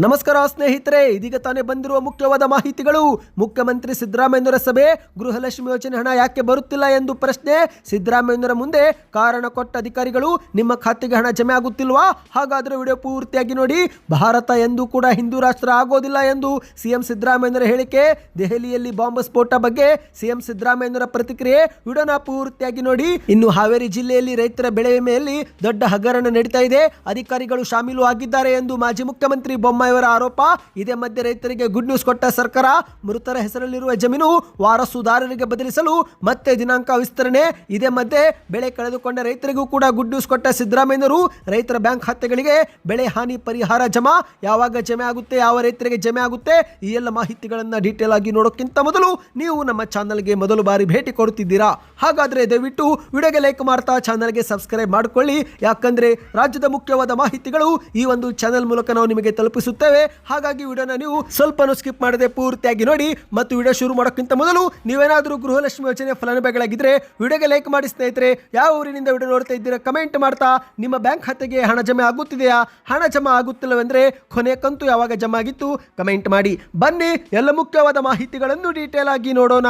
ನಮಸ್ಕಾರ ಸ್ನೇಹಿತರೆ, ಇದೀಗ ತಾನೇ ಬಂದಿರುವ ಮುಖ್ಯವಾದ ಮಾಹಿತಿಗಳು. ಮುಖ್ಯಮಂತ್ರಿ ಸಿದ್ದರಾಮಯ್ಯನವರ ಸಭೆ, ಗೃಹಲಕ್ಷ್ಮಿ ಯೋಜನೆ ಹಣ ಯಾಕೆ ಬರುತ್ತಿಲ್ಲ ಎಂದು ಪ್ರಶ್ನೆ. ಸಿದ್ದರಾಮಯ್ಯನವರ ಮುಂದೆ ಕಾರಣ ಕೊಟ್ಟ ಅಧಿಕಾರಿಗಳು, ನಿಮ್ಮ ಖಾತೆಗೆ ಹಣ ಜಮೆ ಆಗುತ್ತಿಲ್ವಾ? ಹಾಗಾದ್ರೆ ವಿಡಿಯೋ ಪೂರ್ತಿಯಾಗಿ ನೋಡಿ. ಭಾರತ ಎಂದೂ ಕೂಡ ಹಿಂದೂ ರಾಷ್ಟ್ರ ಆಗೋದಿಲ್ಲ ಎಂದು ಸಿಎಂ ಸಿದ್ದರಾಮಯ್ಯನವರ ಹೇಳಿಕೆ. ದೆಹಲಿಯಲ್ಲಿ ಬಾಂಬ್ ಸ್ಫೋಟ ಬಗ್ಗೆ ಸಿಎಂ ಸಿದ್ದರಾಮಯ್ಯನವರ ಪ್ರತಿಕ್ರಿಯೆ ವಿಡಿಯೋನ ಪೂರ್ತಿಯಾಗಿ ನೋಡಿ. ಇನ್ನು ಹಾವೇರಿ ಜಿಲ್ಲೆಯಲ್ಲಿ ರೈತರ ಬೆಳೆ ವಿಮೆಯಲ್ಲಿ ದೊಡ್ಡ ಹಗರಣ ನಡೀತಾ ಇದೆ. ಅಧಿಕಾರಿಗಳು ಶಾಮೀಲು ಆಗಿದ್ದಾರೆ ಎಂದು ಮಾಜಿ ಮುಖ್ಯಮಂತ್ರಿ ಆರೋಪ. ಇದೇ ಮಧ್ಯೆ ರೈತರಿಗೆ ಗುಡ್ ನ್ಯೂಸ್ ಕೊಟ್ಟ ಸರ್ಕಾರ, ಮೃತರ ಹೆಸರಲ್ಲಿರುವ ಜಮೀನು ವಾರಸುದಾರರಿಗೆ ಬದಲಿಸಲು ಮತ್ತೆ ದಿನಾಂಕ ವಿಸ್ತರಣೆ. ಇದೇ ಮಧ್ಯೆ ಬೆಳೆ ಕಳೆದುಕೊಂಡ ರೈತರಿಗೂ ಕೂಡ ಗುಡ್ ನ್ಯೂಸ್ ಕೊಟ್ಟ ಸಿದ್ದರಾಮಯ್ಯರು ರೈತರ ಬ್ಯಾಂಕ್ ಖಾತೆಗಳಿಗೆ ಬೆಳೆ ಹಾನಿ ಪರಿಹಾರ ಜಮಾ. ಯಾವಾಗ ಜಮೆ ಆಗುತ್ತೆ, ಯಾವ ರೈತರಿಗೆ ಜಮೆ ಆಗುತ್ತೆ, ಈ ಎಲ್ಲ ಮಾಹಿತಿಗಳನ್ನು ಡೀಟೇಲ್ ಆಗಿ ನೋಡೋಕ್ಕಿಂತ ಮೊದಲು ನೀವು ನಮ್ಮ ಚಾನಲ್ಗೆ ಮೊದಲು ಬಾರಿ ಭೇಟಿ ಕೊಡುತ್ತಿದ್ದೀರಾ? ಹಾಗಾದ್ರೆ ದಯವಿಟ್ಟು ವಿಡಿಯೋಗೆ ಲೈಕ್ ಮಾಡ್ತಾ ಚಾನಲ್ಗೆ ಸಬ್ಸ್ಕ್ರೈಬ್ ಮಾಡಿಕೊಳ್ಳಿ. ಯಾಕಂದ್ರೆ ರಾಜ್ಯದ ಮುಖ್ಯವಾದ ಮಾಹಿತಿಗಳು ಈ ಒಂದು ಚಾನೆಲ್ ಮೂಲಕ ನಾವು ನಿಮಗೆ ತಲುಪಿಸುತ್ತೇವೆ. ಹಾಗಾಗಿ ವಿಡಿಯೋನ ನೀವು ಸ್ವಲ್ಪನೂ ಸ್ಕಿಪ್ ಮಾಡದೆ ಪೂರ್ತಿಯಾಗಿ ನೋಡಿ ಮತ್ತು ವಿಡಿಯೋ ಶುರು ಮಾಡೋಕ್ಕಿಂತ ಮೊದಲು ನೀವೇನಾದರೂ ಗೃಹಲಕ್ಷ್ಮಿ ಯೋಜನೆ ಫಲಾನುಭವಿಗಳಾಗಿದ್ದರೆ ವಿಡಿಯೋಗೆ ಲೈಕ್ ಮಾಡಿ ಸ್ನೇಹಿತರೆ. ಯಾವ ಊರಿನಿಂದ ವಿಡಿಯೋ ನೋಡ್ತಾ ಇದ್ದೀರಾ ಕಮೆಂಟ್ ಮಾಡ್ತಾ. ನಿಮ್ಮ ಬ್ಯಾಂಕ್ ಖಾತೆಗೆ ಹಣ ಜಮೆ ಆಗುತ್ತಿದೆಯಾ? ಹಣ ಜಮಾ ಆಗುತ್ತಿಲ್ಲವೆಂದರೆ ಕೊನೆ ಕಂತು ಯಾವಾಗ ಜಮಾ ಆಗಿತ್ತು? ಕಮೆಂಟ್ ಮಾಡಿ. ಬನ್ನಿ, ಎಲ್ಲ ಮುಖ್ಯವಾದ ಮಾಹಿತಿಗಳನ್ನು ಡೀಟೇಲ್ ಆಗಿ ನೋಡೋಣ.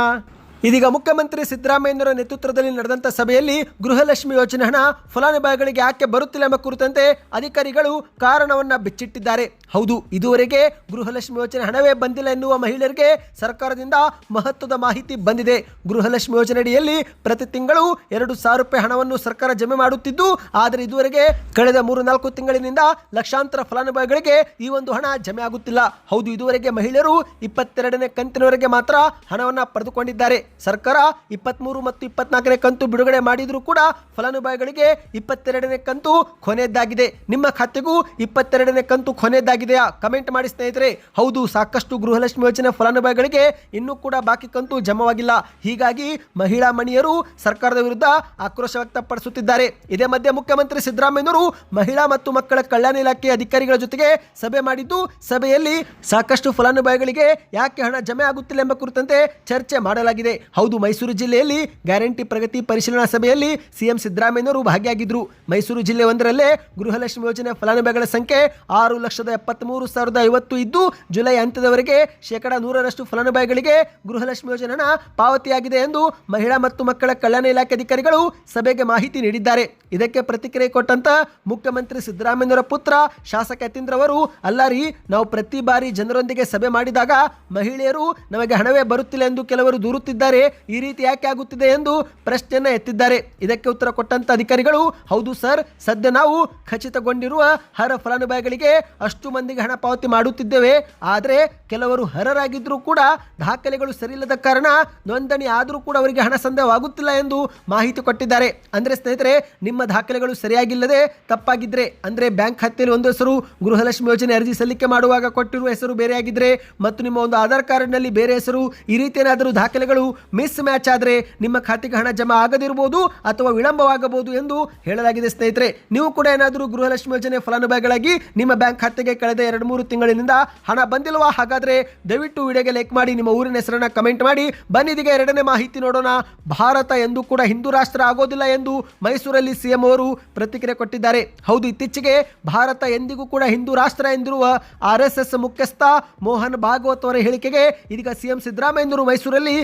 ಇದೀಗ ಮುಖ್ಯಮಂತ್ರಿ ಸಿದ್ದರಾಮಯ್ಯನವರ ನೇತೃತ್ವದಲ್ಲಿ ನಡೆದಂಥ ಸಭೆಯಲ್ಲಿ ಗೃಹಲಕ್ಷ್ಮಿ ಯೋಜನೆ ಹಣ ಫಲಾನುಭವಿಗಳಿಗೆ ಯಾಕೆ ಬರುತ್ತಿಲ್ಲ ಎಂಬ ಕುರಿತಂತೆ ಅಧಿಕಾರಿಗಳು ಕಾರಣವನ್ನು ಬಿಚ್ಚಿಟ್ಟಿದ್ದಾರೆ. ಹೌದು, ಇದುವರೆಗೆ ಗೃಹಲಕ್ಷ್ಮಿ ಯೋಜನೆ ಹಣವೇ ಬಂದಿಲ್ಲ ಎನ್ನುವ ಮಹಿಳೆಯರಿಗೆ ಸರ್ಕಾರದಿಂದ ಮಹತ್ವದ ಮಾಹಿತಿ ಬಂದಿದೆ. ಗೃಹಲಕ್ಷ್ಮಿ ಯೋಜನೆ ಅಡಿಯಲ್ಲಿ ಪ್ರತಿ ತಿಂಗಳು ಎರಡು ಸಾವಿರ ರೂಪಾಯಿ ಹಣವನ್ನು ಸರ್ಕಾರ ಜಮೆ ಮಾಡುತ್ತಿದ್ದು, ಆದರೆ ಇದುವರೆಗೆ ಕಳೆದ ಮೂರು ನಾಲ್ಕು ತಿಂಗಳಿನಿಂದ ಲಕ್ಷಾಂತರ ಫಲಾನುಭವಿಗಳಿಗೆ ಈ ಒಂದು ಹಣ ಜಮೆ ಆಗುತ್ತಿಲ್ಲ. ಹೌದು, ಇದುವರೆಗೆ ಮಹಿಳೆಯರು ಇಪ್ಪತ್ತೆರಡನೇ ಕಂತಿನವರೆಗೆ ಮಾತ್ರ ಹಣವನ್ನು ಪಡೆದುಕೊಂಡಿದ್ದಾರೆ. ಸರ್ಕಾರ ಇಪ್ಪತ್ತ್ಮೂರು ಮತ್ತು ಇಪ್ಪತ್ನಾಲ್ಕನೇ ಕಂತು ಬಿಡುಗಡೆ ಮಾಡಿದರೂ ಕೂಡ ಫಲಾನುಭವಿಗಳಿಗೆ ಇಪ್ಪತ್ತೆರಡನೇ ಕಂತು ಕೊನೆಯದ್ದಾಗಿದೆ. ನಿಮ್ಮ ಖಾತೆಗೂ ಇಪ್ಪತ್ತೆರಡನೇ ಕಂತು ಕೊನೆಯದ್ದಾಗಿದೆಯಾ? ಕಮೆಂಟ್ ಮಾಡಿ ಸ್ನೇಹಿತರೆ. ಹೌದು, ಸಾಕಷ್ಟು ಗೃಹಲಕ್ಷ್ಮಿ ಯೋಜನೆ ಫಲಾನುಭವಿಗಳಿಗೆ ಇನ್ನೂ ಕೂಡ ಬಾಕಿ ಕಂತು ಜಮವಾಗಿಲ್ಲ. ಹೀಗಾಗಿ ಮಹಿಳಾ ಮಣಿಯರು ಸರ್ಕಾರದ ವಿರುದ್ಧ ಆಕ್ರೋಶ ವ್ಯಕ್ತಪಡಿಸುತ್ತಿದ್ದಾರೆ. ಇದೇ ಮಧ್ಯೆ ಮುಖ್ಯಮಂತ್ರಿ ಸಿದ್ದರಾಮಯ್ಯನವರು ಮಹಿಳಾ ಮತ್ತು ಮಕ್ಕಳ ಕಲ್ಯಾಣ ಇಲಾಖೆ ಅಧಿಕಾರಿಗಳ ಜೊತೆಗೆ ಸಭೆ ಮಾಡಿದ್ದು, ಸಭೆಯಲ್ಲಿ ಸಾಕಷ್ಟು ಫಲಾನುಭವಿಗಳಿಗೆ ಯಾಕೆ ಹಣ ಜಮೆ ಆಗುತ್ತಿಲ್ಲ ಎಂಬ ಕುರಿತಂತೆ ಚರ್ಚೆ ಮಾಡಲಾಗಿದೆ. ಹೌದು, ಮೈಸೂರು ಜಿಲ್ಲೆಯಲ್ಲಿ ಗ್ಯಾರಂಟಿ ಪ್ರಗತಿ ಪರಿಶೀಲನಾ ಸಭೆಯಲ್ಲಿ ಸಿಎಂ ಸಿದ್ದರಾಮಯ್ಯನವರು ಭಾಗಿಯಾಗಿದ್ದರು ಮೈಸೂರು ಜಿಲ್ಲೆ ಒಂದರಲ್ಲೇ ಗೃಹಲಕ್ಷ್ಮಿ ಯೋಜನೆ ಫಲಾನುಭವಿಗಳ ಸಂಖ್ಯೆ ಆರು ಲಕ್ಷದ ಎಪ್ಪತ್ತ್ಮೂರು ಸಾವಿರದ ಐವತ್ತು ಇದ್ದು, ಜುಲೈ ಅಂತ್ಯದವರೆಗೆ ಶೇಕಡ ನೂರರಷ್ಟು ಫಲಾನುಭವಿಗಳಿಗೆ ಗೃಹಲಕ್ಷ್ಮಿ ಯೋಜನೆ ಪಾವತಿಯಾಗಿದೆ ಎಂದು ಮಹಿಳಾ ಮತ್ತು ಮಕ್ಕಳ ಕಲ್ಯಾಣ ಇಲಾಖೆ ಅಧಿಕಾರಿಗಳು ಸಭೆಗೆ ಮಾಹಿತಿ ನೀಡಿದ್ದಾರೆ. ಇದಕ್ಕೆ ಪ್ರತಿಕ್ರಿಯೆ ಕೊಟ್ಟಂತ ಮುಖ್ಯಮಂತ್ರಿ ಸಿದ್ದರಾಮಯ್ಯನವರ ಪುತ್ರ ಶಾಸಕ ಯತೀಂದ್ರ ಅವರು ಅಲ್ಲ ರೀ ನಾವು ಪ್ರತಿ ಬಾರಿ ಜನರೊಂದಿಗೆ ಸಭೆ ಮಾಡಿದಾಗ ಮಹಿಳೆಯರು ನಮಗೆ ಹಣವೇ ಬರುತ್ತಿಲ್ಲ ಎಂದು ಕೆಲವರು ದೂರುತ್ತಿದ್ದಾರೆ. ಈ ರೀತಿ ಯಾಕೆ ಆಗುತ್ತಿದೆ ಎಂದು ಪ್ರಶ್ನೆಯನ್ನು ಎತ್ತಿದ್ದಾರೆ. ಇದಕ್ಕೆ ಉತ್ತರ ಕೊಟ್ಟಂತ ಅಧಿಕಾರಿಗಳು, ಹೌದು ಸರ್, ಸದ್ಯ ನಾವು ಖಚಿತಗೊಂಡಿರುವ ಹರ ಫಲಾನುಭವಿಗಳಿಗೆ ಅಷ್ಟು ಮಂದಿಗೆ ಹಣ ಪಾವತಿ ಮಾಡುತ್ತಿದ್ದೇವೆ. ಆದರೆ ಕೆಲವರು ಹರರಾಗಿದ್ದರೂ ಕೂಡ ದಾಖಲೆಗಳು ಸರಿಯಿಲ್ಲದ ಕಾರಣ ನೋಂದಣಿ ಆದರೂ ಕೂಡ ಅವರಿಗೆ ಹಣ ಸಂದೇಹವಾಗುತ್ತಿಲ್ಲ ಎಂದು ಮಾಹಿತಿ ಕೊಟ್ಟಿದ್ದಾರೆ. ಅಂದರೆ ಸ್ನೇಹಿತರೆ, ನಿಮ್ಮ ದಾಖಲೆಗಳು ಸರಿಯಾಗಿಲ್ಲದೆ ತಪ್ಪಾಗಿದ್ದರೆ ಅಂದರೆ ಬ್ಯಾಂಕ್ ಖಾತೆಯಲ್ಲಿ ಒಂದು ಹೆಸರು, ಗೃಹಲಕ್ಷ್ಮಿ ಯೋಜನೆ ಅರ್ಜಿ ಸಲ್ಲಿಕೆ ಮಾಡುವಾಗ ಕೊಟ್ಟಿರುವ ಹೆಸರು ಬೇರೆಯಾಗಿದ್ದರೆ ಮತ್ತು ನಿಮ್ಮ ಒಂದು ಆಧಾರ್ ಕಾರ್ಡ್ನಲ್ಲಿ ಬೇರೆ ಹೆಸರು, ಈ ರೀತಿಯೇನಾದರೂ ದಾಖಲೆಗಳು ಮಿಸ್ ಮ್ಯಾಚ್ ಆದರೆ ನಿಮ್ಮ ಖಾತೆಗೆ ಹಣ ಜಮಾ ಆಗದಿರಬಹುದು ಅಥವಾ ವಿಳಂಬವಾಗಬಹುದು ಎಂದು ಹೇಳಲಾಗಿದೆ ಸ್ನೇಹಿತರೆ. ನೀವು ಕೂಡ ಏನಾದರೂ ಗೃಹಲಕ್ಷ್ಮಿ ಯೋಜನೆ ಫಲಾನುಭವಿಗಳಾಗಿ ನಿಮ್ಮ ಬ್ಯಾಂಕ್ ಖಾತೆಗೆ ಕಳೆದ ಎರಡು ಮೂರು ತಿಂಗಳಿನಿಂದ ಹಣ ಬಂದಿಲ್ವಾ? ಹಾಗಾದರೆ ದಯವಿಟ್ಟು ವಿಡಿಯೋಗೆ ಲೈಕ್ ಮಾಡಿ, ನಿಮ್ಮ ಊರಿನ ಹೆಸರನ್ನ ಕಮೆಂಟ್ ಮಾಡಿ. ಬನ್ನಿದಿಗೆ ಎರಡನೇ ಮಾಹಿತಿ ನೋಡೋಣ. ಭಾರತ ಎಂದು ಕೂಡ ಹಿಂದೂ ರಾಷ್ಟ್ರ ಆಗೋದಿಲ್ಲ ಎಂದು ಮೈಸೂರಲ್ಲಿ ಸಿಎಂ ಅವರು ಪ್ರತಿಕ್ರಿಯೆ ಕೊಟ್ಟಿದ್ದಾರೆ. ಹೌದು, ಇತ್ತೀಚೆಗೆ ಭಾರತ ಎಂದಿಗೂ ಕೂಡ ಹಿಂದೂ ರಾಷ್ಟ್ರ ಎಂದಿರುವ ಆರ್ ಮುಖ್ಯಸ್ಥ ಮೋಹನ್ ಭಾಗವತ್ ಅವರ ಹೇಳಿಕೆಗೆ ಇದೀಗ ಸಿಎಂ ಸಿದ್ದರಾಮಯ್ಯನವರು ಮೈಸೂರಲ್ಲಿ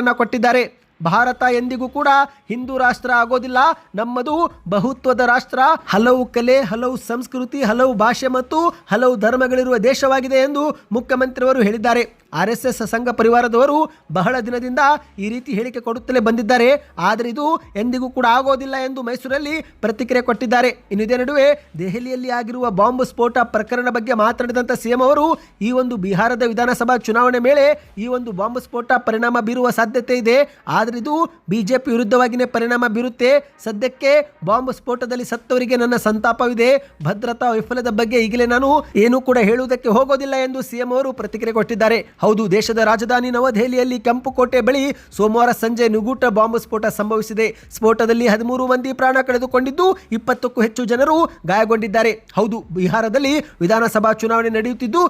ತಿರುಗೇಟನ್ನ ಕೊಟ್ಟಿದ್ದಾರೆ. ಭಾರತ ಎಂದಿಗೂ ಕೂಡ ಹಿಂದೂ ರಾಷ್ಟ್ರ ಆಗೋದಿಲ್ಲ. ನಮ್ಮದು ಬಹುತ್ವದ ರಾಷ್ಟ್ರ. ಹಲವು ಕಲೆ, ಹಲವು ಸಂಸ್ಕೃತಿ, ಹಲವು ಭಾಷೆ ಮತ್ತು ಹಲವು ಧರ್ಮಗಳಿರುವ ದೇಶವಾಗಿದೆ ಎಂದು ಮುಖ್ಯಮಂತ್ರಿಯವರು ಹೇಳಿದ್ದಾರೆ. ಆರ್ ಎಸ್ ಎಸ್ ಸಂಘ ಪರಿವಾರದವರು ಬಹಳ ದಿನದಿಂದ ಈ ರೀತಿ ಹೇಳಿಕೆ ಕೊಡುತ್ತಲೇ ಬಂದಿದ್ದಾರೆ. ಆದರೆ ಇದು ಎಂದಿಗೂ ಕೂಡ ಆಗೋದಿಲ್ಲ ಎಂದು ಮೈಸೂರಲ್ಲಿ ಪ್ರತಿಕ್ರಿಯೆ ಕೊಟ್ಟಿದ್ದಾರೆ. ಇನ್ನು ಇದೇ ನಡುವೆ ದೆಹಲಿಯಲ್ಲಿ ಆಗಿರುವ ಬಾಂಬ್ ಸ್ಫೋಟ ಪ್ರಕರಣ ಬಗ್ಗೆ ಮಾತನಾಡಿದಂಥ ಸಿಎಂ ಅವರು, ಈ ಒಂದು ಬಿಹಾರದ ವಿಧಾನಸಭಾ ಚುನಾವಣೆ ಮೇಲೆ ಈ ಒಂದು ಬಾಂಬ್ ಸ್ಫೋಟ ಪರಿಣಾಮ ಬೀರುವ ಸಾಧ್ಯತೆ ಇದೆ. ಆದರೆ ಇದು ಬಿಜೆಪಿ ವಿರುದ್ಧವಾಗಿಯೇ ಪರಿಣಾಮ ಬೀರುತ್ತೆ. ಸದ್ಯಕ್ಕೆ ಬಾಂಬ್ ಸ್ಫೋಟದಲ್ಲಿ ಸತ್ತವರಿಗೆ ನನ್ನ ಸಂತಾಪವಿದೆ. ಭದ್ರತಾ ವೈಫಲ್ಯದ ಬಗ್ಗೆ ಈಗಲೇ ನಾನು ಏನು ಕೂಡ ಹೇಳುವುದಕ್ಕೆ ಹೋಗೋದಿಲ್ಲ ಎಂದು ಸಿಎಂ ಅವರು ಪ್ರತಿಕ್ರಿಯೆ ಕೊಟ್ಟಿದ್ದಾರೆ. ಹೌದು, ದೇಶದ ರಾಜಧಾನಿ ನವದೆಹಲಿಯಲ್ಲಿ ಕೆಂಪುಕೋಟೆ ಬಳಿ ಸೋಮವಾರ ಸಂಜೆ ನುಗೂಟ ಬಾಂಬ್ ಸ್ಫೋಟ ಸಂಭವಿಸಿದೆ. ಸ್ಫೋಟದಲ್ಲಿ ಹದಿಮೂರು ಮಂದಿ ಪ್ರಾಣ ಕಳೆದುಕೊಂಡಿದ್ದು ಇಪ್ಪತ್ತಕ್ಕೂ ಹೆಚ್ಚು ಜನರು ಗಾಯಗೊಂಡಿದ್ದಾರೆ. ಹೌದು, ಬಿಹಾರದಲ್ಲಿ ವಿಧಾನಸಭಾ ಚುನಾವಣೆ ನಡೆಯುತ್ತಿದ್ದು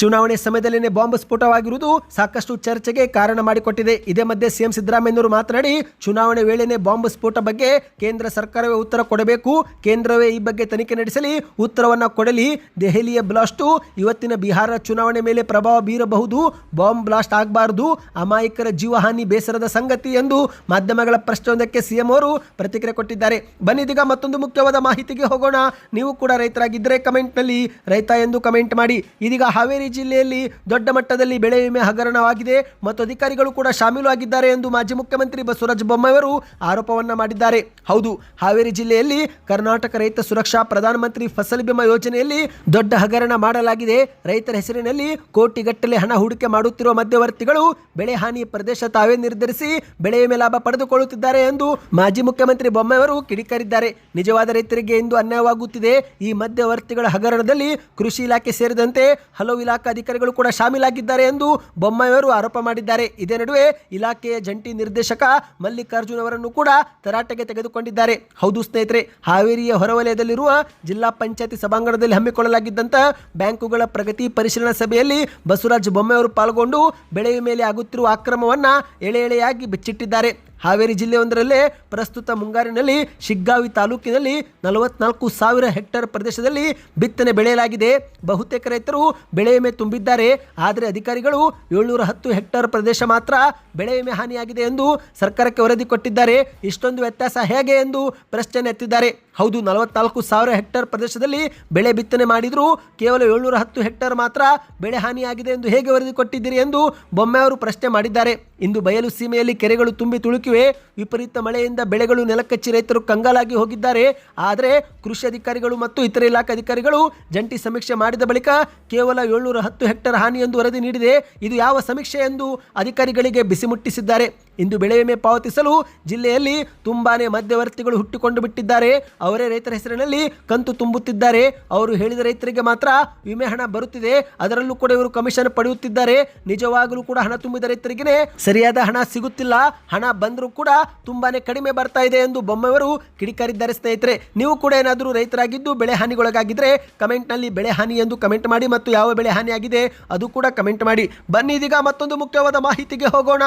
ಚುನಾವಣೆ ಸಮಯದಲ್ಲಿನೇ ಬಾಂಬ್ ಸ್ಫೋಟವಾಗಿರುವುದು ಸಾಕಷ್ಟು ಚರ್ಚೆಗೆ ಕಾರಣ ಮಾಡಿಕೊಟ್ಟಿದೆ. ಇದೇ ಮಧ್ಯೆ ಸಿಎಂ ಸಿದ್ದರಾಮಯ್ಯನವರು ಮಾತನಾಡಿ, ಚುನಾವಣೆ ವೇಳೆನೆ ಬಾಂಬ್ ಸ್ಫೋಟ ಬಗ್ಗೆ ಕೇಂದ್ರ ಸರ್ಕಾರವೇ ಉತ್ತರ ಕೊಡಬೇಕು. ಕೇಂದ್ರವೇ ಈ ಬಗ್ಗೆ ತನಿಖೆ ನಡೆಸಲಿ, ಉತ್ತರವನ್ನು ಕೊಡಲಿ. ದೆಹಲಿಯ ಬ್ಲಾಸ್ಟು, ಇವತ್ತಿನ ಬಿಹಾರ ಚುನಾವಣೆ ಮೇಲೆ ಪ್ರಭಾವ ಬೀರಬಹುದು. ಬಾಂಬ್ ಬ್ಲಾಸ್ಟ್ ಆಗಬಾರದು. ಅಮಾಯಕರ ಜೀವಹಾನಿ ಬೇಸರದ ಸಂಗತಿ ಎಂದು ಮಾಧ್ಯಮಗಳ ಪ್ರಶ್ನೆಯೊಂದಕ್ಕೆ ಸಿಎಂ ಅವರು ಪ್ರತಿಕ್ರಿಯೆ ಕೊಟ್ಟಿದ್ದಾರೆ. ಬನ್ನಿದೀಗ ಮತ್ತೊಂದು ಮುಖ್ಯವಾದ ಮಾಹಿತಿಗೆ ಹೋಗೋಣ. ನೀವು ಕೂಡ ರೈತರಾಗಿದ್ದರೆ ಕಮೆಂಟ್ನಲ್ಲಿ ರೈತ ಎಂದು ಕಮೆಂಟ್ ಮಾಡಿ. ಇದೀಗ ಹಾವೇರಿ ಜಿಲ್ಲೆಯಲ್ಲಿ ದೊಡ್ಡ ಮಟ್ಟದಲ್ಲಿ ಬೆಳೆ ವಿಮೆ ಹಗರಣವಾಗಿದೆ ಮತ್ತು ಅಧಿಕಾರಿಗಳು ಕೂಡ ಶಾಮೀಲು ಆಗಿದ್ದಾರೆ ಎಂದು ಮಾಜಿ ಮುಖ್ಯಮಂತ್ರಿ ಬಸವರಾಜ ಬೊಮ್ಮಾಯಿಯವರು ಆರೋಪವನ್ನು ಮಾಡಿದ್ದಾರೆ. ಹೌದು, ಹಾವೇರಿ ಜಿಲ್ಲೆಯಲ್ಲಿ ಕರ್ನಾಟಕ ರೈತ ಸುರಕ್ಷಾ ಪ್ರಧಾನಮಂತ್ರಿ ಫಸಲ್ ಬಿಮಾ ಯೋಜನೆಯಲ್ಲಿ ದೊಡ್ಡ ಹಗರಣ ಮಾಡಲಾಗಿದೆ. ರೈತರ ಹೆಸರಿನಲ್ಲಿ ಕೋಟಿಗಟ್ಟಲೆ ಹಣ ಹೂಡಿಕೆ ಮಾಡುತ್ತಿರುವ ಮಧ್ಯವರ್ತಿಗಳು ಬೆಳೆ ಹಾನಿ ಪ್ರದೇಶ ತಾವೇ ನಿರ್ಧರಿಸಿ ಬೆಳೆ ವಿಮೆ ಲಾಭ ಪಡೆದುಕೊಳ್ಳುತ್ತಿದ್ದಾರೆ ಎಂದು ಮಾಜಿ ಮುಖ್ಯಮಂತ್ರಿ ಬೊಮ್ಮಾಯಿಯವರು ಕಿಡಿಕಾರಿದ್ದಾರೆ. ನಿಜವಾದ ರೈತರಿಗೆ ಇಂದು ಅನ್ಯಾಯವಾಗುತ್ತಿದೆ. ಈ ಮಧ್ಯವರ್ತಿಗಳ ಹಗರಣದಲ್ಲಿ ಕೃಷಿ ಇಲಾಖೆ ಸೇರಿದಂತೆ ಹಲವು ಇಲಾಖಾ ಅಧಿಕಾರಿಗಳು ಕೂಡ ಶಾಮೀಲಾಗಿದ್ದಾರೆ ಎಂದು ಬೊಮ್ಮಾಯಿಯವರು ಆರೋಪ ಮಾಡಿದ್ದಾರೆ. ಇದೇ ನಡುವೆ ಇಲಾಖೆಯ ಜಂಟಿ ನಿರ್ದೇಶಕ ಮಲ್ಲಿಕಾರ್ಜುನ್ ಅವರನ್ನು ಕೂಡ ತರಾಟೆಗೆ ತೆಗೆದುಕೊಂಡಿದ್ದಾರೆ. ಹೌದು ಸ್ನೇಹಿತರೆ, ಹಾವೇರಿಯ ಹೊರವಲಯದಲ್ಲಿರುವ ಜಿಲ್ಲಾ ಪಂಚಾಯತಿ ಸಭಾಂಗಣದಲ್ಲಿ ಹಮ್ಮಿಕೊಳ್ಳಲಾಗಿದ್ದಂಥ ಬ್ಯಾಂಕುಗಳ ಪ್ರಗತಿ ಪರಿಶೀಲನಾ ಸಭೆಯಲ್ಲಿ ಬಸವರಾಜ ಬೊಮ್ಮೆಯವರು ಪಾಲ್ಗೊಂಡು ಬೆಳೆ ಮೇಲೆ ಆಗುತ್ತಿರುವ ಅಕ್ರಮವನ್ನು ಎಳೆ ಎಳೆಯಾಗಿ ಬಿಚ್ಚಿಟ್ಟಿದ್ದಾರೆ. ಹಾವೇರಿ ಜಿಲ್ಲೆಯೊಂದರಲ್ಲೇ ಪ್ರಸ್ತುತ ಮುಂಗಾರಿನಲ್ಲಿ ಶಿಗ್ಗಾವಿ ತಾಲೂಕಿನಲ್ಲಿ ನಲವತ್ನಾಲ್ಕು ಸಾವಿರ ಹೆಕ್ಟೇರ್ ಪ್ರದೇಶದಲ್ಲಿ ಬಿತ್ತನೆ ಬೆಳೆಯಲಾಗಿದೆ. ಬಹುತೇಕ ರೈತರು ಬೆಳೆ ವಿಮೆ ತುಂಬಿದ್ದಾರೆ. ಆದರೆ ಅಧಿಕಾರಿಗಳು ಏಳ್ನೂರ ಹತ್ತು ಹೆಕ್ಟೇರ್ ಪ್ರದೇಶ ಮಾತ್ರ ಬೆಳೆ ವಿಮೆ ಹಾನಿಯಾಗಿದೆ ಎಂದು ಸರ್ಕಾರಕ್ಕೆ ವರದಿ ಕೊಟ್ಟಿದ್ದಾರೆ. ಇಷ್ಟೊಂದು ವ್ಯತ್ಯಾಸ ಹೇಗೆ ಎಂದು ಪ್ರಶ್ನೆ ಎತ್ತಿದ್ದಾರೆ. ಹೌದು, ನಲವತ್ನಾಲ್ಕು ಸಾವಿರ ಹೆಕ್ಟೇರ್ ಪ್ರದೇಶದಲ್ಲಿ ಬೆಳೆ ಬಿತ್ತನೆ ಮಾಡಿದರೂ ಕೇವಲ ಏಳ್ನೂರ ಹತ್ತು ಹೆಕ್ಟೇರ್ ಮಾತ್ರ ಬೆಳೆ ಹಾನಿಯಾಗಿದೆ ಎಂದು ಹೇಗೆ ವರದಿ ಕೊಟ್ಟಿದ್ದೀರಿ ಎಂದು ಬೊಮ್ಮೆ ಅವರು ಪ್ರಶ್ನೆ ಮಾಡಿದ್ದಾರೆ. ಇಂದು ಬಯಲು ಸೀಮೆಯಲ್ಲಿ ಕೆರೆಗಳು ತುಂಬಿ ತುಳುಕಿವೆ. ವಿಪರೀತ ಮಳೆಯಿಂದ ಬೆಳೆಗಳು ನೆಲಕಚ್ಚಿ ರೈತರು ಕಂಗಾಲಾಗಿ ಹೋಗಿದ್ದಾರೆ. ಆದರೆ ಕೃಷಿ ಅಧಿಕಾರಿಗಳು ಮತ್ತು ಇತರೆ ಇಲಾಖೆ ಅಧಿಕಾರಿಗಳು ಜಂಟಿ ಸಮೀಕ್ಷೆ ಮಾಡಿದ ಬಳಿಕ ಕೇವಲ ಏಳ್ನೂರ ಹತ್ತು ಹೆಕ್ಟೇರ್ ಹಾನಿ ಎಂದು ವರದಿ ನೀಡಿದೆ. ಇದು ಯಾವ ಸಮೀಕ್ಷೆ ಎಂದು ಅಧಿಕಾರಿಗಳಿಗೆ ಬಿಸಿ ಮುಟ್ಟಿಸಿದ್ದಾರೆ. ಇಂದು ಬೆಳೆ ವಿಮೆ ಪಾವತಿಸಲು ಜಿಲ್ಲೆಯಲ್ಲಿ ತುಂಬಾನೇ ಮಧ್ಯವರ್ತಿಗಳು ಹುಟ್ಟಿಕೊಂಡು ಬಿಟ್ಟಿದ್ದಾರೆ. ಅವರೇ ರೈತರ ಹೆಸರಿನಲ್ಲಿ ಕಂತು ತುಂಬುತ್ತಿದ್ದಾರೆ. ಅವರು ಹೇಳಿದ ರೈತರಿಗೆ ಮಾತ್ರ ವಿಮೆ ಹಣ ಬರುತ್ತಿದೆ. ಅದರಲ್ಲೂ ಕೂಡ ಇವರು ಕಮಿಷನ್ ಪಡೆಯುತ್ತಿದ್ದಾರೆ. ನಿಜವಾಗಲೂ ಕೂಡ ಹಣ ತುಂಬಿದ ರೈತರಿಗೆ ಸರಿಯಾದ ಹಣ ಸಿಗುತ್ತಿಲ್ಲ, ಹಣ ಬಂದರೂ ಕೂಡ ತುಂಬಾನೇ ಕಡಿಮೆ ಬರ್ತಾ ಇದೆ ಎಂದು ಬೊಮ್ಮೆಯವರು ಕಿಡಿಕಾರಿದ್ದಾರೆ ಸ್ನೇಹಿತರೆ. ನೀವು ಕೂಡ ಏನಾದರೂ ರೈತರಾಗಿದ್ದು ಬೆಳೆ ಹಾನಿಗೊಳಗಾಗಿದ್ದರೆ ಕಮೆಂಟ್ನಲ್ಲಿ ಬೆಳೆ ಹಾನಿ ಎಂದು ಕಮೆಂಟ್ ಮಾಡಿ ಮತ್ತು ಯಾವ ಬೆಳೆ ಹಾನಿಯಾಗಿದೆ ಅದು ಕೂಡ ಕಮೆಂಟ್ ಮಾಡಿ. ಬನ್ನಿ ಇದೀಗ ಮತ್ತೊಂದು ಮುಖ್ಯವಾದ ಮಾಹಿತಿಗೆ ಹೋಗೋಣ.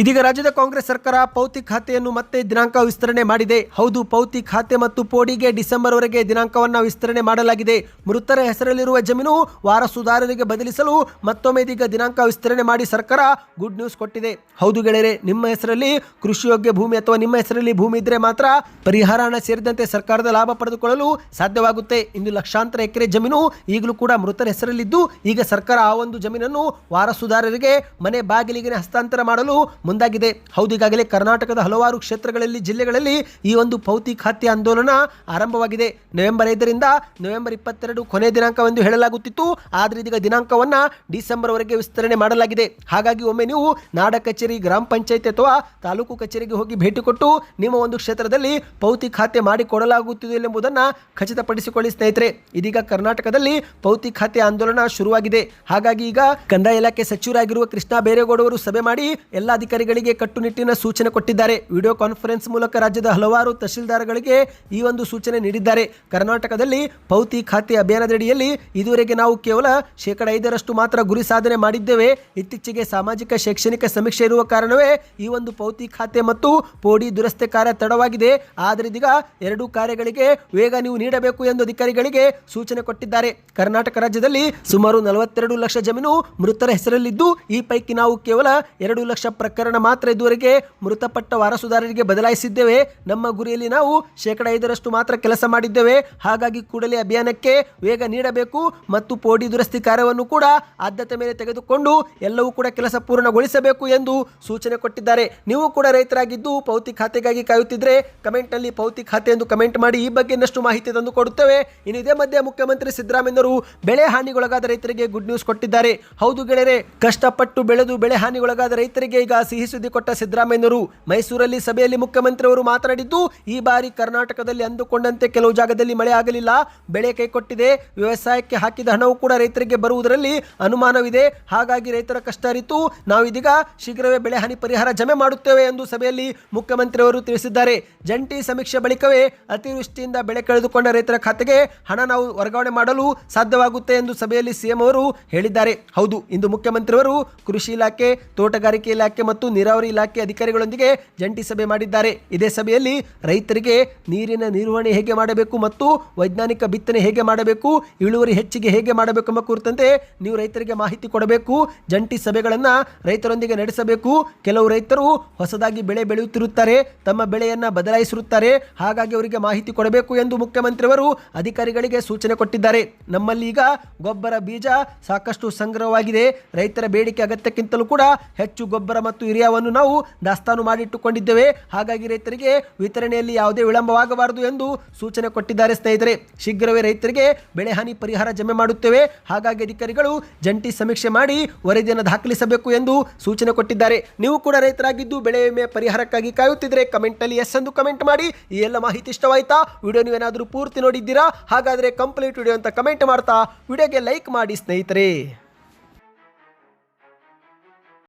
ಇದೀಗ ರಾಜ್ಯದ ಕಾಂಗ್ರೆಸ್ ಸರ್ಕಾರ ಪೌತಿ ಖಾತೆಯನ್ನು ಮತ್ತೆ ದಿನಾಂಕ ವಿಸ್ತರಣೆ ಮಾಡಿದೆ. ಹೌದು, ಪೌತಿ ಖಾತೆ ಮತ್ತು ಪೋಡಿಗೆ ಡಿಸೆಂಬರ್ ವರೆಗೆ ದಿನಾಂಕವನ್ನು ವಿಸ್ತರಣೆ ಮಾಡಲಾಗಿದೆ. ಮೃತರ ಹೆಸರಲ್ಲಿರುವ ಜಮೀನು ವಾರಸುದಾರರಿಗೆ ಬದಲಿಸಲು ಮತ್ತೊಮ್ಮೆ ಇದೀಗ ದಿನಾಂಕ ವಿಸ್ತರಣೆ ಮಾಡಿ ಸರ್ಕಾರ ಗುಡ್ ನ್ಯೂಸ್ ಕೊಟ್ಟಿದೆ. ಹೌದು ಗೆಳೆಯರೆ, ನಿಮ್ಮ ಹೆಸರಲ್ಲಿ ಕೃಷಿಯೋಗ್ಯ ಭೂಮಿ ಅಥವಾ ನಿಮ್ಮ ಹೆಸರಲ್ಲಿ ಭೂಮಿ ಇದ್ದರೆ ಮಾತ್ರ ಪರಿಹಾರ ಹಣ ಸೇರಿದಂತೆ ಸರ್ಕಾರದ ಲಾಭ ಪಡೆದುಕೊಳ್ಳಲು ಸಾಧ್ಯವಾಗುತ್ತೆ. ಇಂದು ಲಕ್ಷಾಂತರ ಎಕರೆ ಜಮೀನು ಈಗಲೂ ಕೂಡ ಮೃತರ ಹೆಸರಲ್ಲಿದ್ದು, ಈಗ ಸರ್ಕಾರ ಆ ಒಂದು ಜಮೀನನ್ನು ವಾರಸುದಾರರಿಗೆ ಮನೆ ಬಾಗಿಲಿಗೆ ಹಸ್ತಾಂತರ ಮಾಡಲು ಮುಂದಾಗಿದೆ. ಹೌದು, ಈಗಾಗಲೇ ಕರ್ನಾಟಕದ ಹಲವಾರು ಕ್ಷೇತ್ರಗಳಲ್ಲಿ, ಜಿಲ್ಲೆಗಳಲ್ಲಿ ಈ ಒಂದು ಪೌತಿ ಖಾತೆ ಆಂದೋಲನ ಆರಂಭವಾಗಿದೆ. ನವೆಂಬರ್ ಐದರಿಂದ ನವೆಂಬರ್ ಇಪ್ಪತ್ತೆರಡು ಕೊನೆ ದಿನಾಂಕವೆಂದು ಹೇಳಲಾಗುತ್ತಿತ್ತು. ಆದರೆ ಇದೀಗ ದಿನಾಂಕವನ್ನು ಡಿಸೆಂಬರ್ವರೆಗೆ ವಿಸ್ತರಣೆ ಮಾಡಲಾಗಿದೆ. ಹಾಗಾಗಿ ಒಮ್ಮೆ ನೀವು ನಾಡ ಕಚೇರಿ, ಗ್ರಾಮ ಪಂಚಾಯತ್ ಅಥವಾ ತಾಲೂಕು ಕಚೇರಿಗೆ ಹೋಗಿ ಭೇಟಿ ಕೊಟ್ಟು ನಿಮ್ಮ ಒಂದು ಕ್ಷೇತ್ರದಲ್ಲಿ ಪೌತಿ ಖಾತೆ ಮಾಡಿಕೊಡಲಾಗುತ್ತಿದೆ ಎಂಬುದನ್ನು ಖಚಿತಪಡಿಸಿಕೊಳ್ಳಿ ಸ್ನೇಹಿತರೆ. ಇದೀಗ ಕರ್ನಾಟಕದಲ್ಲಿ ಪೌತಿ ಖಾತೆ ಆಂದೋಲನ ಶುರುವಾಗಿದೆ. ಹಾಗಾಗಿ ಈಗ ಕಂದಾಯ ಇಲಾಖೆ ಸಚಿವರಾಗಿರುವ ಕೃಷ್ಣ ಬೇರೇಗೌಡವರು ಸಭೆ ಮಾಡಿ ಎಲ್ಲ ಅಧಿಕಾರಿಗಳಿಗೆ ಕಟ್ಟುನಿಟ್ಟಿನ ಸೂಚನೆ ಕೊಟ್ಟಿದ್ದಾರೆ. ವಿಡಿಯೋ ಕಾನ್ಫರೆನ್ಸ್ ಮೂಲಕ ರಾಜ್ಯದ ಹಲವಾರು ತಹಶೀಲ್ದಾರ್ಗಳಿಗೆ ಈ ಒಂದು ಸೂಚನೆ ನೀಡಿದ್ದಾರೆ. ಕರ್ನಾಟಕದಲ್ಲಿ ಪೌತಿ ಖಾತೆ ಅಭಿಯಾನದಡಿಯಲ್ಲಿ ಇದುವರೆಗೆ ನಾವು ಕೇವಲ ಶೇಕಡ ಐದರಷ್ಟು ಮಾತ್ರ ಗುರಿ ಸಾಧನೆ ಮಾಡಿದ್ದೇವೆ. ಇತ್ತೀಚೆಗೆ ಸಾಮಾಜಿಕ, ಶೈಕ್ಷಣಿಕ ಸಮೀಕ್ಷೆ ಇರುವ ಕಾರಣವೇ ಈ ಒಂದು ಪೌತಿ ಖಾತೆ ಮತ್ತು ಪೋಡಿ ದುರಸ್ತಿ ಕಾರ್ಯ ತಡವಾಗಿದೆ. ಆದರೆ ಇದೀಗ ಎರಡೂ ಕಾರ್ಯಗಳಿಗೆ ವೇಗ ನೀವು ನೀಡಬೇಕು ಎಂದು ಅಧಿಕಾರಿಗಳಿಗೆ ಸೂಚನೆ ಕೊಟ್ಟಿದ್ದಾರೆ. ಕರ್ನಾಟಕ ರಾಜ್ಯದಲ್ಲಿ ಸುಮಾರು ನಲವತ್ತೆರಡು ಲಕ್ಷ ಜಮೀನು ಮೃತರ ಹೆಸರಲ್ಲಿದ್ದು, ಈ ಪೈಕಿ ನಾವು ಕೇವಲ ಎರಡು ಲಕ್ಷ ಪ್ರಕರಣ ಮಾತ್ರ ಇದುವರೆಗೆ ಮೃತಪಟ್ಟ ವಾರಸುದಾರರಿಗೆ ಬದಲಾಯಿಸಿದ್ದೇವೆ. ನಮ್ಮ ಗುರಿಯಲ್ಲಿ ನಾವು ಶೇಕಡ ಐದರಷ್ಟು ಮಾತ್ರ ಕೆಲಸ ಮಾಡಿದ್ದೇವೆ. ಹಾಗಾಗಿ ಕೂಡಲೇ ಅಭಿಯಾನಕ್ಕೆ ವೇಗ ನೀಡಬೇಕು ಮತ್ತು ಪೋಡಿ ದುರಸ್ತಿ ಕಾರ್ಯವನ್ನು ಕೂಡ ಆದ್ಯತೆ ಮೇಲೆ ತೆಗೆದುಕೊಂಡು ಎಲ್ಲವೂ ಕೂಡ ಕೆಲಸ ಪೂರ್ಣಗೊಳಿಸಬೇಕು ಎಂದು ಸೂಚನೆ ಕೊಟ್ಟಿದ್ದಾರೆ. ನೀವು ಕೂಡ ರೈತರಾಗಿದ್ದು ಪೌತಿ ಖಾತೆಗಾಗಿ ಕಾಯುತ್ತಿದ್ರೆ ಕಮೆಂಟ್ನಲ್ಲಿ ಪೌತಿ ಖಾತೆ ಎಂದು ಕಮೆಂಟ್ ಮಾಡಿ ಈ ಬಗ್ಗೆ ಇನ್ನಷ್ಟು ಮಾಹಿತಿ ತಂದು ಕೊಡುತ್ತೇವೆ. ಇನ್ನು ಇದೇ ಮಧ್ಯೆ ಮುಖ್ಯಮಂತ್ರಿ ಸಿದ್ದರಾಮಯ್ಯವರು ಬೆಳೆ ಹಾನಿಗೊಳಗಾದ ರೈತರಿಗೆ ಗುಡ್ ನ್ಯೂಸ್ ಕೊಟ್ಟಿದ್ದಾರೆ. ಹೌದು ಗೆಳೆಯರೆ, ಕಷ್ಟಪಟ್ಟು ಬೆಳೆದು ಬೆಳೆ ಹಾನಿಗೊಳಗಾದ ರೈತರಿಗೆ ಈಗ ಸಿಹಿ ಸುದ್ದಿ ಕೊಟ್ಟ ಸಿದ್ದರಾಮಯ್ಯನವರು ಮೈಸೂರಲ್ಲಿ ಸಭೆಯಲ್ಲಿ ಮುಖ್ಯಮಂತ್ರಿಯವರು ಮಾತನಾಡಿದ್ದು, ಈ ಬಾರಿ ಕರ್ನಾಟಕದಲ್ಲಿ ಅಂದುಕೊಂಡಂತೆ ಕೆಲವು ಜಾಗದಲ್ಲಿ ಮಳೆ ಆಗಲಿಲ್ಲ. ಬೆಳೆ ಕೈಕೊಟ್ಟಿದೆ ವ್ಯವಸಾಯಕ್ಕೆ ಹಾಕಿದ ಹಣವು ಕೂಡ ರೈತರಿಗೆ ಬರುವುದರಲ್ಲಿ ಅನುಮಾನವಿದೆ. ಹಾಗಾಗಿ ರೈತರ ಕಷ್ಟ ಅರಿತು ನಾವು ಇದೀಗ ಶೀಘ್ರವೇ ಬೆಳೆ ಹಾನಿ ಪರಿಹಾರ ಜಮೆ ಮಾಡುತ್ತೇವೆ ಎಂದು ಸಭೆಯಲ್ಲಿ ಮುಖ್ಯಮಂತ್ರಿಯವರು ತಿಳಿಸಿದ್ದಾರೆ. ಜಂಟಿ ಸಮೀಕ್ಷೆ ಬಳಿಕವೇ ಅತಿವೃಷ್ಟಿಯಿಂದ ಬೆಳೆ ಕಳೆದುಕೊಂಡ ರೈತರ ಖಾತೆಗೆ ಹಣ ನಾವು ವರ್ಗಾವಣೆ ಮಾಡಲು ಸಾಧ್ಯವಾಗುತ್ತೆ ಎಂದು ಸಭೆಯಲ್ಲಿ ಸಿಎಂ ಅವರು ಹೇಳಿದ್ದಾರೆ. ಹೌದು, ಇಂದು ಮುಖ್ಯಮಂತ್ರಿಯವರು ಕೃಷಿ ಇಲಾಖೆ, ತೋಟಗಾರಿಕೆ ಇಲಾಖೆ ಮತ್ತು ನೀರಾವರಿ ಇಲಾಖೆ ಅಧಿಕಾರಿಗಳೊಂದಿಗೆ ಜಂಟಿ ಸಭೆ ಮಾಡಿದ್ದಾರೆ. ಇದೇ ಸಭೆಯಲ್ಲಿ ರೈತರಿಗೆ ನೀರಿನ ನಿರ್ವಹಣೆ ಹೇಗೆ ಮಾಡಬೇಕು ಮತ್ತು ವೈಜ್ಞಾನಿಕ ಬಿತ್ತನೆ ಹೇಗೆ ಮಾಡಬೇಕು, ಇಳುವರಿ ಹೆಚ್ಚಿಗೆ ಹೇಗೆ ಮಾಡಬೇಕು ಎಂಬ ಕುರಿತಂತೆ ನೀವು ರೈತರಿಗೆ ಮಾಹಿತಿ ಕೊಡಬೇಕು, ಜಂಟಿ ಸಭೆಗಳನ್ನು ರೈತರೊಂದಿಗೆ ನಡೆಸಬೇಕು. ಕೆಲವು ರೈತರು ಹೊಸದಾಗಿ ಬೆಳೆ ಬೆಳೆಯುತ್ತಿರುತ್ತಾರೆ, ತಮ್ಮ ಬೆಳೆಯನ್ನು ಬದಲಾಯಿಸಿರುತ್ತಾರೆ, ಹಾಗಾಗಿ ಅವರಿಗೆ ಮಾಹಿತಿ ಕೊಡಬೇಕು ಎಂದು ಮುಖ್ಯಮಂತ್ರಿಯವರು ಅಧಿಕಾರಿಗಳಿಗೆ ಸೂಚನೆ ಕೊಟ್ಟಿದ್ದಾರೆ. ನಮ್ಮಲ್ಲಿ ಈಗ ಗೊಬ್ಬರ ಬೀಜ ಸಾಕಷ್ಟು ಸಂಗ್ರಹವಾಗಿದೆ. ರೈತರ ಬೇಡಿಕೆ ಅಗತ್ಯಕ್ಕಿಂತಲೂ ಕೂಡ ಹೆಚ್ಚು ಗೊಬ್ಬರ ಮತ್ತು ಯೂರಿಯಾವನ್ನು ನಾವು ದಾಸ್ತಾನು ಮಾಡಿಟ್ಟುಕೊಂಡಿದ್ದೇವೆ. ಹಾಗಾಗಿ ರೈತರಿಗೆ ವಿತರಣೆಯಲ್ಲಿ ಯಾವುದೇ ವಿಳಂಬವಾಗಬಾರದು ಎಂದು ಸೂಚನೆ ಕೊಟ್ಟಿದ್ದಾರೆ ಸ್ನೇಹಿತರೆ. ಶೀಘ್ರವೇ ರೈತರಿಗೆ ಬೆಳೆ ಹಾನಿ ಪರಿಹಾರ ಜಮೆ ಮಾಡುತ್ತೇವೆ. ಹಾಗಾಗಿ ಅಧಿಕಾರಿಗಳು ಜಂಟಿ ಸಮೀಕ್ಷೆ ಮಾಡಿ ವರದಿಯನ್ನು ದಾಖಲಿಸಬೇಕು ಎಂದು ಸೂಚನೆ ಕೊಟ್ಟಿದ್ದಾರೆ. ನೀವು ಕೂಡ ರೈತರಾಗಿದ್ದು ಬೆಳೆ ವಿಮೆ ಪರಿಹಾರಕ್ಕಾಗಿ ಕಾಯುತ್ತಿದ್ದರೆ ಕಮೆಂಟಲ್ಲಿ ಎಸ್ ಎಂದು ಕಮೆಂಟ್ ಮಾಡಿ. ಈ ಎಲ್ಲ ಮಾಹಿತಿ ಇಷ್ಟವಾಯ್ತಾ? ವಿಡಿಯೋ ನೀವೇನಾದರೂ ಪೂರ್ತಿ ನೋಡಿದ್ದೀರಾ? ಹಾಗಾದರೆ ಕಂಪ್ಲೀಟ್ ವಿಡಿಯೋ ಅಂತ ಕಮೆಂಟ್ ಮಾಡ್ತಾ, ವಿಡಿಯೋಗೆ ಲೈಕ್ ಮಾಡಿ ಸ್ನೇಹಿತರೆ.